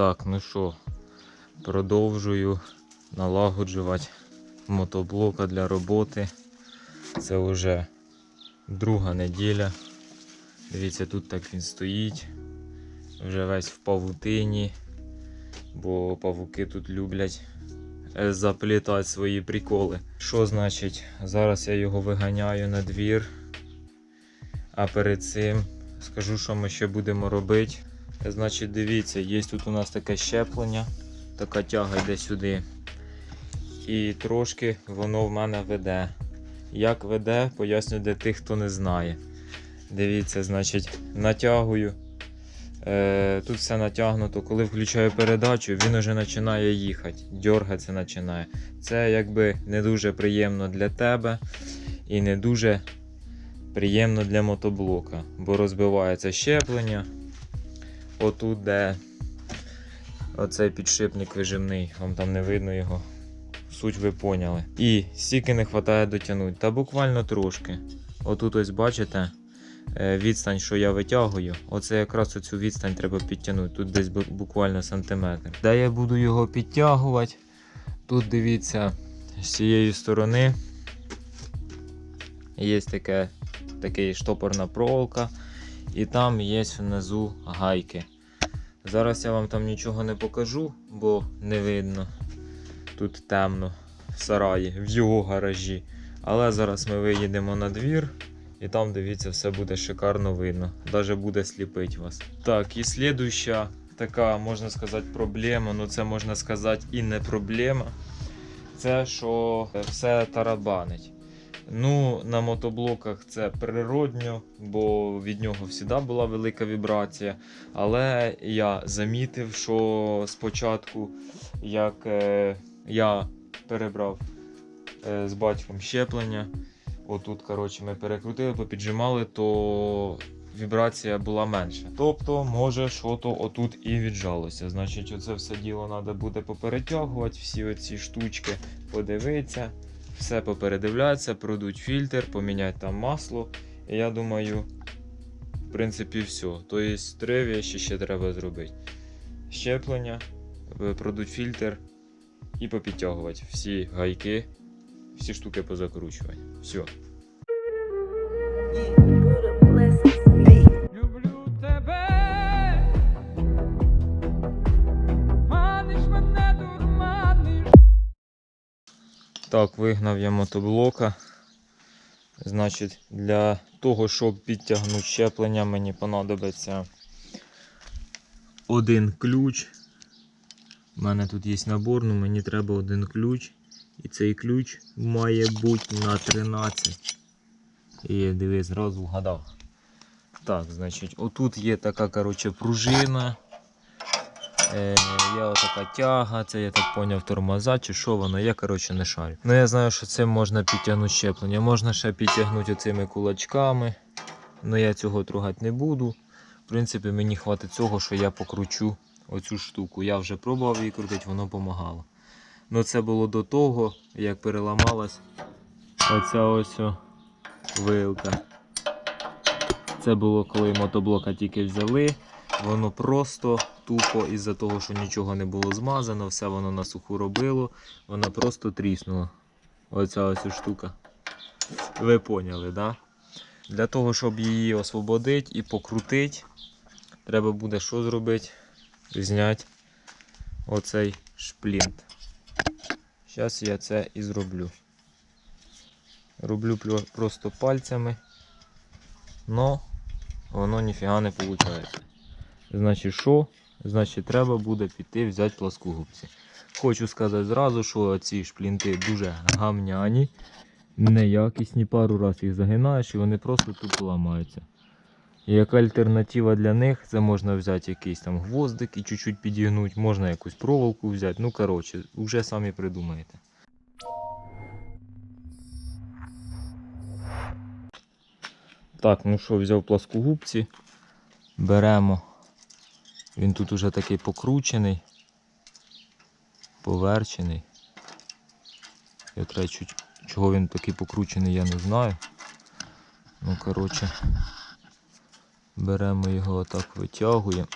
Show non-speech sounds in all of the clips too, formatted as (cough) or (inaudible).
Так, ну що, продовжую налагоджувати мотоблока для роботи. Це вже друга неділя. Дивіться, тут так він стоїть. Вже весь в павутині, бо павуки тут люблять е, заплітати свої приколи. Що значить? Зараз я його виганяю на двір. А перед цим скажу, що ми ще будемо робити. Значить, дивіться, є тут у нас таке щеплення, така тяга йде сюди. І трошки воно в мене веде. Як веде, поясню для тих, хто не знає. Дивіться, значить, натягую. Е, тут все натягнуто. Коли включаю передачу, він вже починає їхати, дергатися починає. Це якби не дуже приємно для тебе і не дуже приємно для мотоблока, бо розбивається щеплення. Отут, де оцей підшипник вижимний, вам там не видно його. Суть ви поняли. І стільки не вистачає дотягнути. Та буквально трошки. Отут ось бачите е, відстань, що я витягую. Оце якраз оцю відстань треба підтягнути. Тут десь буквально сантиметр. Де я буду його підтягувати? Тут дивіться, з цієї сторони є таке, такий штопорна проволока, і там є внизу гайки. Зараз я вам там нічого не покажу, бо не видно. Тут темно в сараї, в його гаражі. Але зараз ми виїдемо на двір, і там, дивіться, все буде шикарно видно. Даже буде сліпить вас. Так, і слідуща така, можна сказати, проблема. Ну це можна сказати і не проблема. Це що все тарабанить. Ну, на мотоблоках це природньо, бо від нього завжди була велика вібрація. Але я замітив, що спочатку, як е, я перебрав е, з батьком щеплення, отут, коротше, ми перекрутили, попіджимали, то вібрація була менша. Тобто, може, що то отут і віджалося. Значить, оце все діло треба буде поперетягувати, всі оці штучки подивитися все попередивляться, продуть фільтр, поміняти там масло. І я думаю, в принципі, все. Тобто три речі ще треба зробити. Щеплення, е, продуть фільтр і попідтягувати всі гайки, всі штуки позакручувати. Все. Так, вигнав я мотоблока. Значить, для того, щоб підтягнути щеплення, мені понадобиться один ключ. У мене тут є набор, але мені треба один ключ. І цей ключ має бути на 13. І дивись, зразу вгадав. Так, значить, отут є така коротше, пружина. Е, є отака тяга, це я так поняв тормоза чи що воно, я коротше не шарю. Ну я знаю, що цим можна підтягнути щеплення. Можна ще підтягнути оцими кулачками. Ну я цього трогати не буду. В принципі, мені хватить цього, що я покручу оцю штуку. Я вже пробував її крутити, воно допомагало. Ну це було до того, як переламалась оця ось вилка. Це було коли мотоблока тільки взяли. Воно просто тупо із-за того, що нічого не було змазано, все воно на суху робило, вона просто тріснула. Оця ось штука. Ви поняли, да? Для того, щоб її освободити і покрутити, треба буде що зробити? Зняти оцей шплінт. Зараз я це і зроблю. Роблю просто пальцями, но воно ніфіга не виходить. Значить, що? Значить, треба буде піти взяти пласкогубці. Хочу сказати зразу, що ці шплінти дуже гамняні, неякісні, пару разів їх загинаєш і вони просто тупо ламаються. Як альтернатива для них, це можна взяти якийсь там гвоздик і чуть-чуть підігнути, можна якусь проволоку взяти. Ну, коротше, вже самі придумаєте. Так, ну що, взяв пласкогубці. Беремо. Він тут уже такий покручений, поверчений. Я треба чого він такий покручений, я не знаю. Ну, коротше, беремо його отак, витягуємо.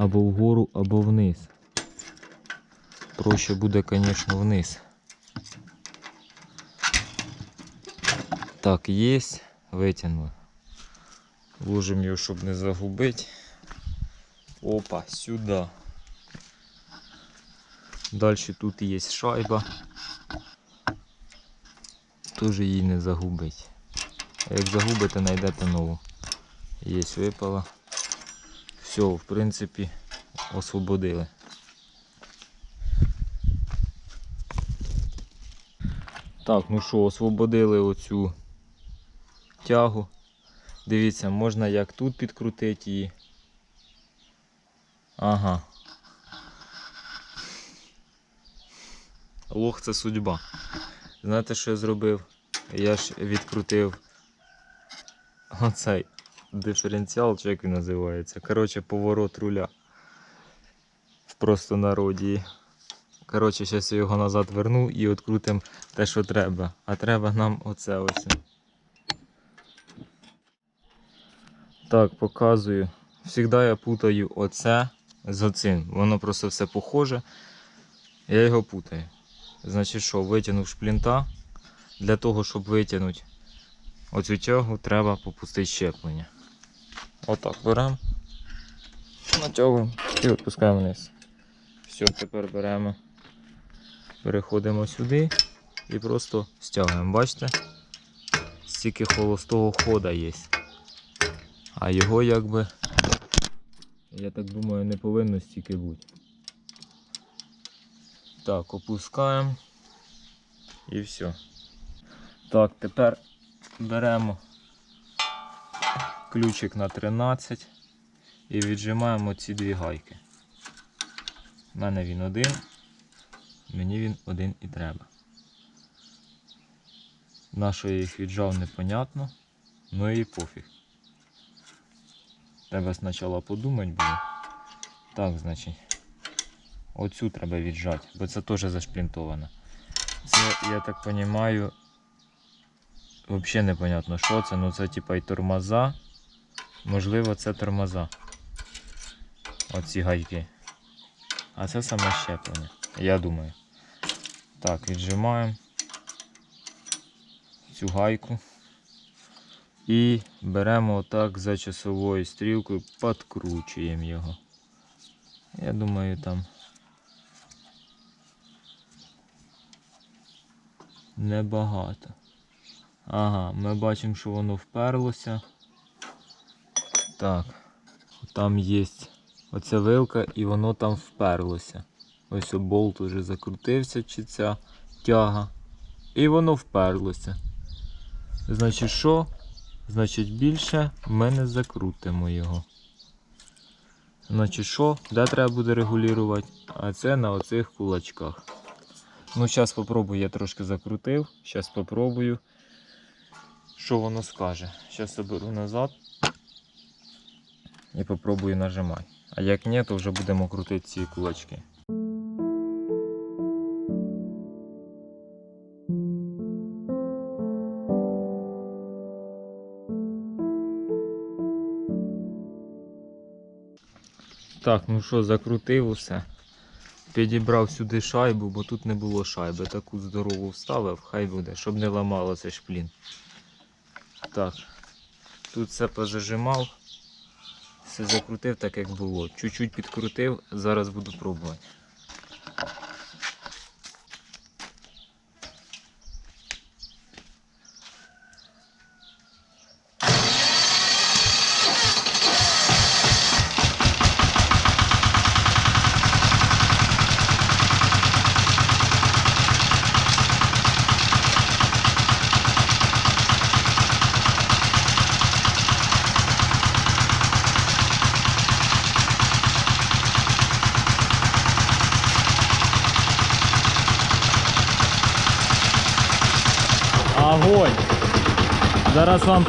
або вгору, або вниз. Проще буде, звісно, вниз. Так, є, витягнули. Ложимо його, щоб не загубити. Опа, сюди. Далі тут є шайба. Теж її не загубить. А як загубите, знайдете нову. Є випала. Все, в принципі, освободили. Так, ну що, освободили оцю тягу. Дивіться, можна як тут підкрутити її. Ага. Лох це судьба. Знаєте, що я зробив? Я ж відкрутив оцей диференціал, чи як він називається. Коротше, поворот руля. В простонароді. Коротше, зараз я його назад верну і відкрутимо те, що треба. А треба нам оце ось. Так, показую. Всегда я путаю оце з оцим. Воно просто все похоже. Я його путаю. Значить що, витягнув шплінта. Для того, щоб витягнути оцю тягу, треба попустити щеплення. Отак беремо. Натягуємо і відпускаємо вниз. Все, тепер беремо. Переходимо сюди і просто стягуємо. Бачите? Стільки холостого хода є. А його якби, я так думаю, не повинно стільки бути. Так, опускаємо і все. Так, тепер беремо ключик на 13 і віджимаємо ці дві гайки. У мене він один, мені він один і треба. На що я їх віджав, непонятно, ну і пофіг. Треба спочатку подумати було. Так, значить. Оцю треба віджати, бо це теж зашплінтовано. Це, я так розумію, взагалі непонятно, що це, ну це типа і тормоза. Можливо, це тормоза. Оці гайки. А це саме щеплення. Я думаю. Так, віджимаємо цю гайку. І беремо отак за часовою стрілкою, підкручуємо його. Я думаю, там небагато. Ага, ми бачимо, що воно вперлося. Так, там є оця вилка і воно там вперлося. Ось болт уже закрутився, чи ця тяга. І воно вперлося. Значить, що? Значить, більше ми не закрутимо його. Значить, що? Де треба буде регулювати? А це на оцих кулачках. Ну, зараз спробую, я трошки закрутив. Зараз спробую, що воно скаже. Зараз оберу назад і попробую нажимати. А як ні, то вже будемо крутити ці кулачки. Так, ну що, закрутив усе. Підібрав сюди шайбу, бо тут не було шайби. Таку здорову вставив, хай буде, щоб не ламалося шплін. Так, тут все позажимав, все закрутив так, як було. Чуть-чуть підкрутив, зараз буду пробувати.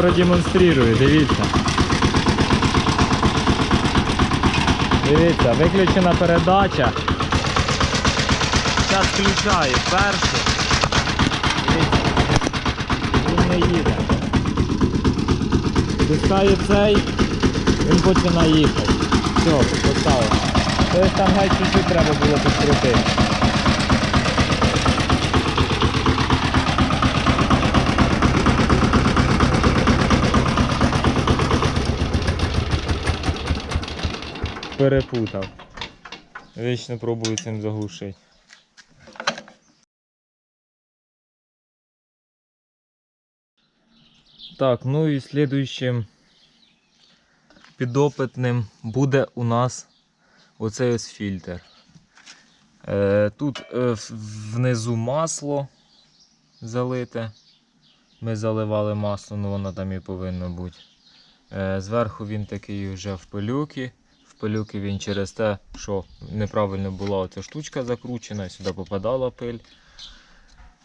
Зараз продемонструю, дивіться. Дивіться, виключена передача. Зараз включаю першу. Він не їде. Пускаю цей, він починає їхати. Все, поставив. Тобто там геть чуть-чуть треба було підкрутити. Перепутав. Вічно пробую цим заглушити. Так, ну і слідуючим підопитним буде у нас оцей ось фільтр. Е, тут е, внизу масло залите. Ми заливали масло, ну воно там і повинно бути. Е, зверху він такий вже в пилюки. Пилюки він через те, що неправильно була оця штучка закручена, сюди попадала пиль.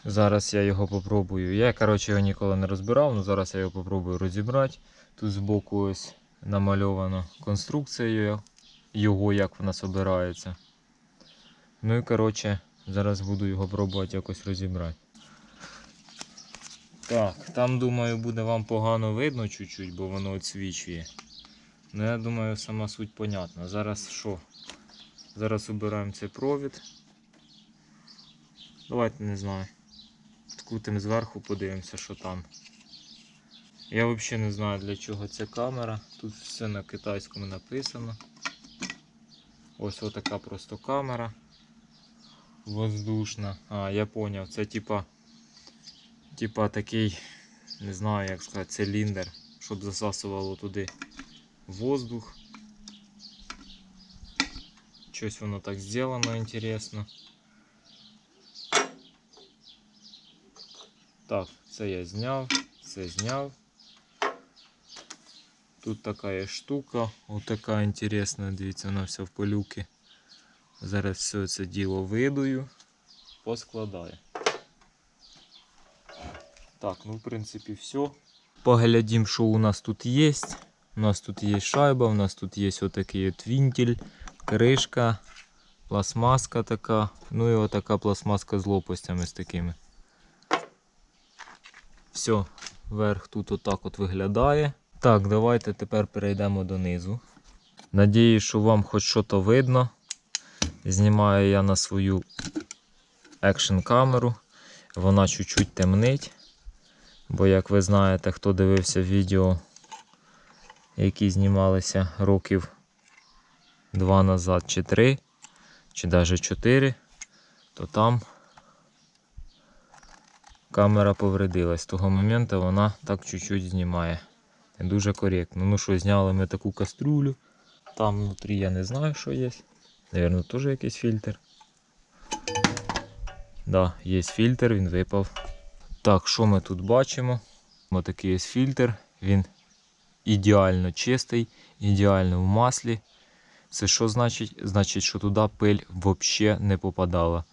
Зараз я його попробую. Я, коротше, його ніколи не розбирав, але зараз я його попробую розібрати. Тут збоку ось намальовано конструкцією його, як вона собирається. Ну і коротше, зараз буду його пробувати якось розібрати. Так, там думаю буде вам погано видно чуть-чуть, бо воно відсвічує. Ну я думаю, сама суть понятна. Зараз що? Зараз обираємо цей провід. Давайте не знаю. Відкрутимо зверху, подивимося, що там. Я взагалі не знаю для чого ця камера. Тут все на китайському написано. Ось отака просто камера. Воздушна. А, я поняв, це типа. Типа такий, не знаю як сказати, циліндр, щоб засасувало туди воздух. Щось воно так зроблено, інтересно. Так, це я зняв, це зняв. Тут така є штука, отака інтересна, дивіться, вона вся в пилюки. Зараз все це діло видую, поскладаю. Так, ну в принципі все. Поглядім, що у нас тут є. У нас тут є шайба, у нас тут є отакий от вінтель, кришка, пластмаска така, ну і отака пластмаска з лопастями з такими. Все, верх тут отак от виглядає. Так, давайте тепер перейдемо донизу. Надіюсь, що вам хоч щось видно. Знімаю я на свою екшн камеру. Вона чуть-чуть темнить. Бо, як ви знаєте, хто дивився відео, які знімалися років два назад чи три, чи навіть чотири, то там камера повредилась. З того моменту вона так чуть-чуть знімає. Не дуже коректно. Ну що, зняли ми таку каструлю. Там внутрі я не знаю, що є. Навірно, теж якийсь фільтр. Да, є фільтр, він випав. Так, що ми тут бачимо? Ось такий є фільтр. Він ідеально чистий, ідеально в маслі. Це що значить? Значить, що туди пиль взагалі не попадала.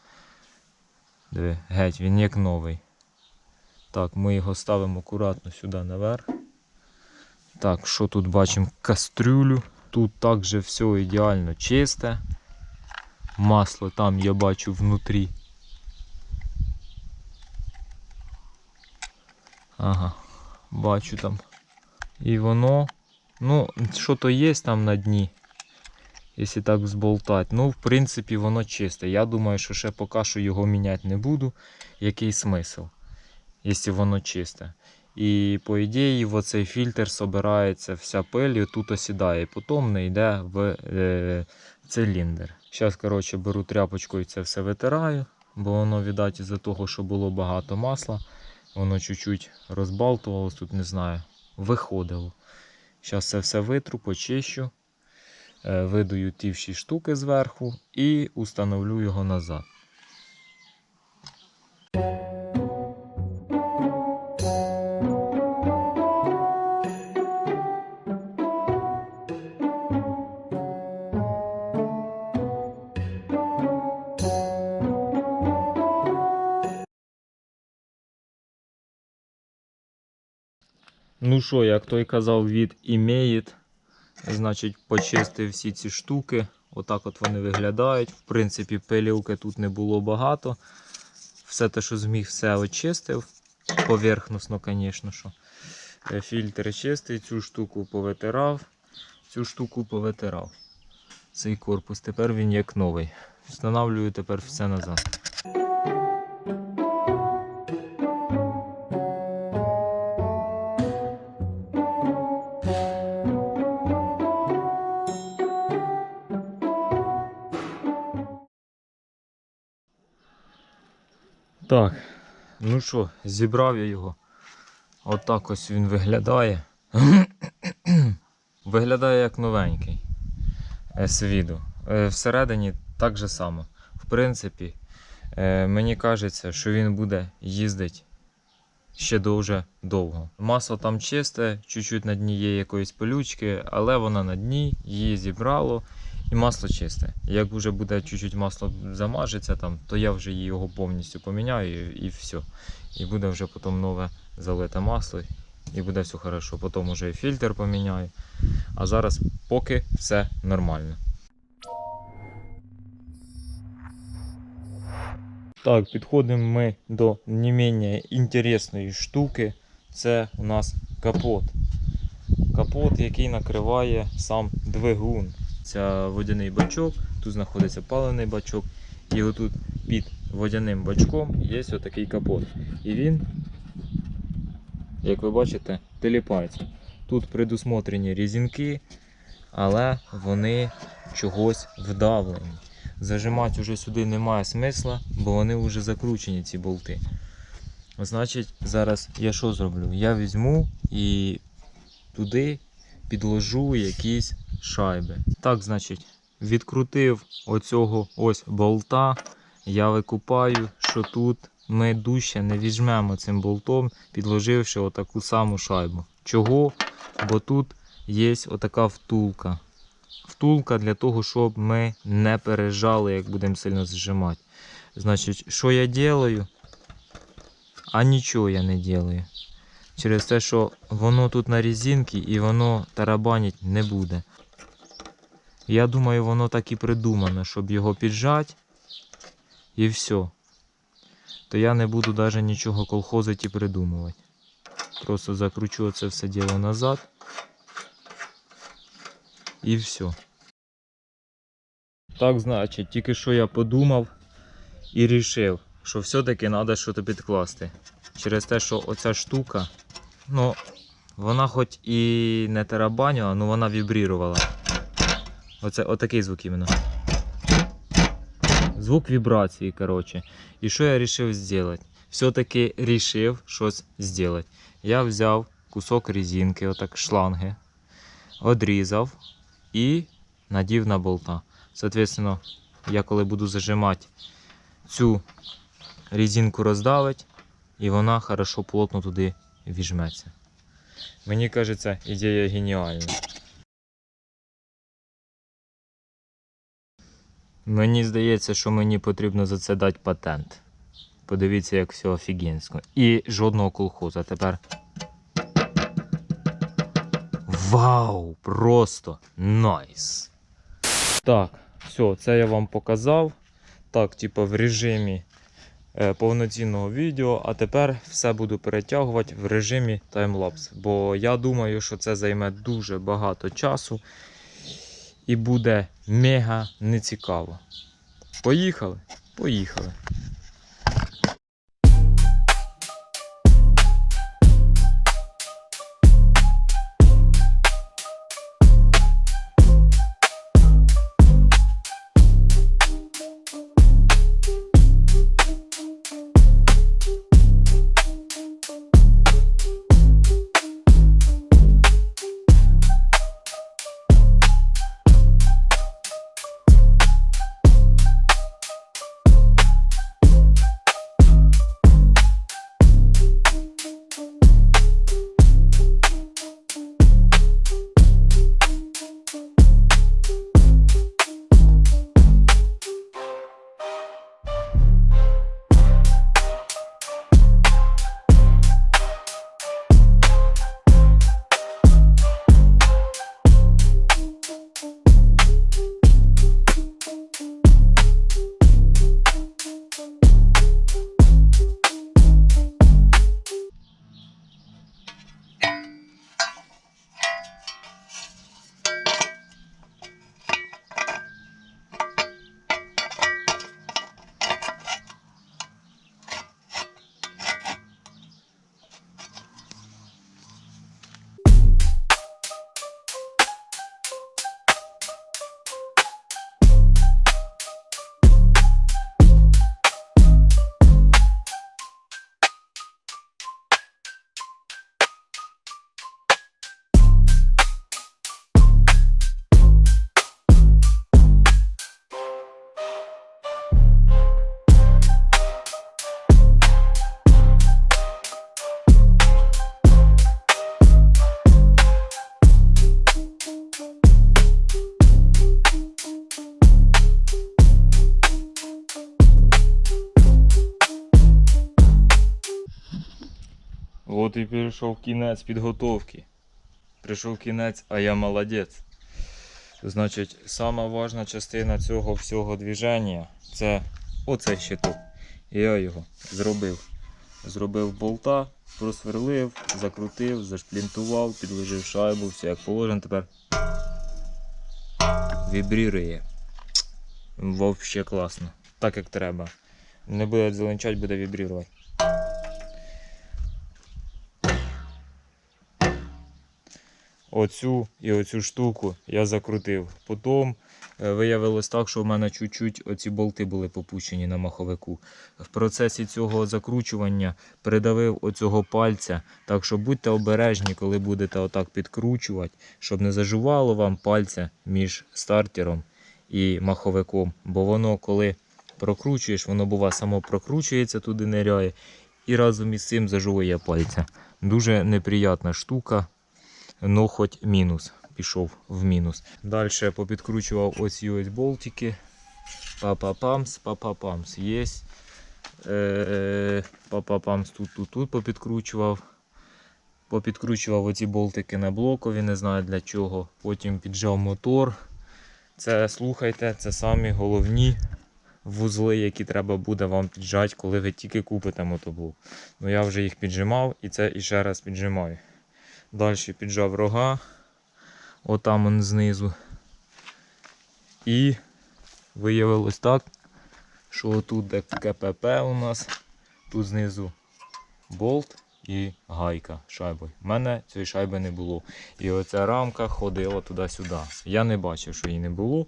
Диви, геть, він як новий. Так, ми його ставимо акуратно сюди наверх. Так, що тут бачимо? Кастрюлю. Тут також все ідеально чисте. Масло там я бачу внутрі. Ага, бачу там. І воно. Ну, що то є там на дні. Якщо так взболтати. Ну, в принципі, воно чисте. Я думаю, що ще поки що його міняти не буду. Який смисл, якщо воно чисте. І по ідеї в оцей фільтр собирається вся пиль і тут осідає. Потім не йде в е, циліндр. Зараз, коротше, беру тряпочку і це все витираю, бо воно, віддать, із-за того, що було багато масла. Воно чуть-чуть розбалтувалось, тут не знаю, виходило. Зараз це все витру, почищу, е, видаю ті всі штуки зверху і установлю його назад. Що, як той казав, від імеїт, значить, почистив всі ці штуки. Отак от вони виглядають. В принципі, пилівки тут не було багато. Все те, що зміг, все очистив. Поверхносно, звісно. що. Е, Фільтр чистий, цю штуку повитирав, цю штуку повитирав. цей корпус. Тепер він як новий. Встановлюю тепер все назад. Так, ну що, зібрав я його. Отак ось він виглядає. (coughs) виглядає як новенький з віду. Е, Всередині так же само. В принципі, е, мені кажеться, що він буде їздити ще дуже довго. Масло там чисте, чуть-чуть на дні є якоїсь пилючки, але вона на дні, її зібрало. І масло чисте. Як вже буде чуть-чуть масло замажеться там, то я вже його повністю поміняю і, все. І буде вже потім нове залите масло, і буде все хорошо. Потім вже і фільтр поміняю. А зараз поки все нормально. Так, підходимо ми до не менш інтересної штуки. Це у нас капот. Капот, який накриває сам двигун. Це водяний бачок, тут знаходиться паливний бачок, і отут під водяним бачком є отакий капот. І він, як ви бачите, теліпається. Тут предусмотрені різинки, але вони чогось вдавлені. Зажимати вже сюди немає смисла, бо вони вже закручені, ці болти. Значить, зараз я що зроблю? Я візьму і туди підложу якісь шайби. Так, значить, відкрутив оцього ось болта. Я викупаю, що тут ми дужче не візьмемо цим болтом, підложивши отаку саму шайбу. Чого? Бо тут є отака втулка. Втулка для того, щоб ми не пережали, як будемо сильно зжимати. Значить, що я делаю? А нічого я не делаю. Через те, що воно тут на резинці і воно тарабанить не буде. Я думаю, воно так і придумано, щоб його піджати і все. То я не буду навіть нічого колхозити і придумувати. Просто закручу це все діло назад. І все. Так, значить, тільки що я подумав і рішив, що все-таки треба щось підкласти. Через те, що оця штука, ну, вона хоч і не тарабанила, але вона вібрірувала. Оце отакий звук іменно. Звук вібрації, коротше. І що я вирішив зробити? Все-таки вирішив щось зробити. Я взяв кусок резинки, отак шланги, одрізав і надів на болта. Соответственно, я коли буду зажимати цю резинку роздавить, і вона хорошо плотно туди віжметься. Мені кажеться, ідея геніальна. Мені здається, що мені потрібно за це дати патент. Подивіться, як все офігенсько. І жодного колхоза. Тепер. Вау! Просто найс! Так, все, це я вам показав. Так, типу, в режимі е, повноцінного відео, а тепер все буду перетягувати в режимі таймлапс. Бо я думаю, що це займе дуже багато часу і буде мега нецікаво. Поїхали? Поїхали. Прийшов кінець підготовки. Прийшов кінець, а я молодець. Значить, сама важна частина цього всього движення це оцей щиток. Я його зробив. Зробив болта, просверлив, закрутив, зашплінтував, підложив шайбу, все як положено тепер. Вібрірує. Вообще класно. Так як треба. Не буде зеленчать, буде вібрірувати. Оцю і оцю штуку я закрутив. Потім е, виявилось так, що в мене чуть-чуть оці болти були попущені на маховику. В процесі цього закручування придавив оцього пальця. Так що будьте обережні, коли будете отак підкручувати, щоб не зажувало вам пальця між стартером і маховиком. Бо воно, коли прокручуєш, воно бува само прокручується, туди ниряє, і разом із цим зажує пальця. Дуже неприятна штука. Ну, хоч мінус. Пішов в мінус. Далі попідкручував оці ось болтики. Папа-памс, папа-памс. Є. Е, Папа-памс тут, тут, тут попідкручував. Попідкручував оці болтики на блокові, не знаю для чого. Потім піджав мотор. Це слухайте, це самі головні вузли, які треба буде вам піджати, коли ви тільки купите мотоблок. Ну я вже їх піджимав і це іще раз піджимаю. Далі піджав рога, отам он знизу. І виявилось так, що тут де КПП у нас, тут знизу болт і гайка шайбою. У мене цієї шайби не було. І оця рамка ходила туди-сюди. Я не бачив, що її не було.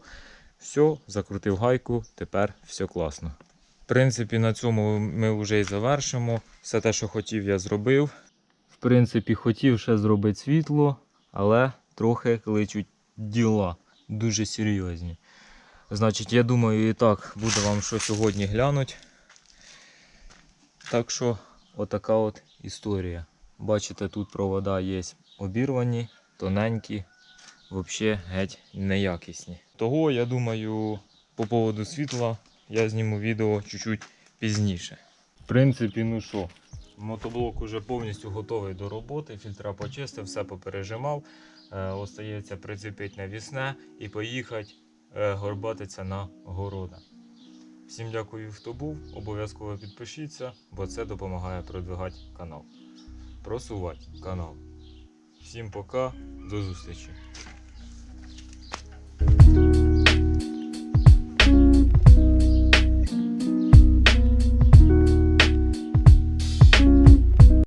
Все, закрутив гайку, тепер все класно. В принципі, на цьому ми вже і завершимо. Все те, що хотів, я зробив. В принципі, хотів ще зробити світло, але трохи кличуть діла дуже серйозні. Значить, я думаю, і так буде вам що сьогодні глянуть. Так що, отака от історія. Бачите, тут провода є обірвані, тоненькі, взагалі геть неякісні. Того, я думаю, по поводу світла я зніму відео чуть-чуть пізніше. В принципі, ну що, мотоблок уже повністю готовий до роботи, фільтра почистив, все попережимав. Е, остається прицепити навісне і поїхати е, горбатися на города. Всім дякую, хто був. Обов'язково підпишіться, бо це допомагає продвигати канал. Просувати канал. Всім пока, до зустрічі!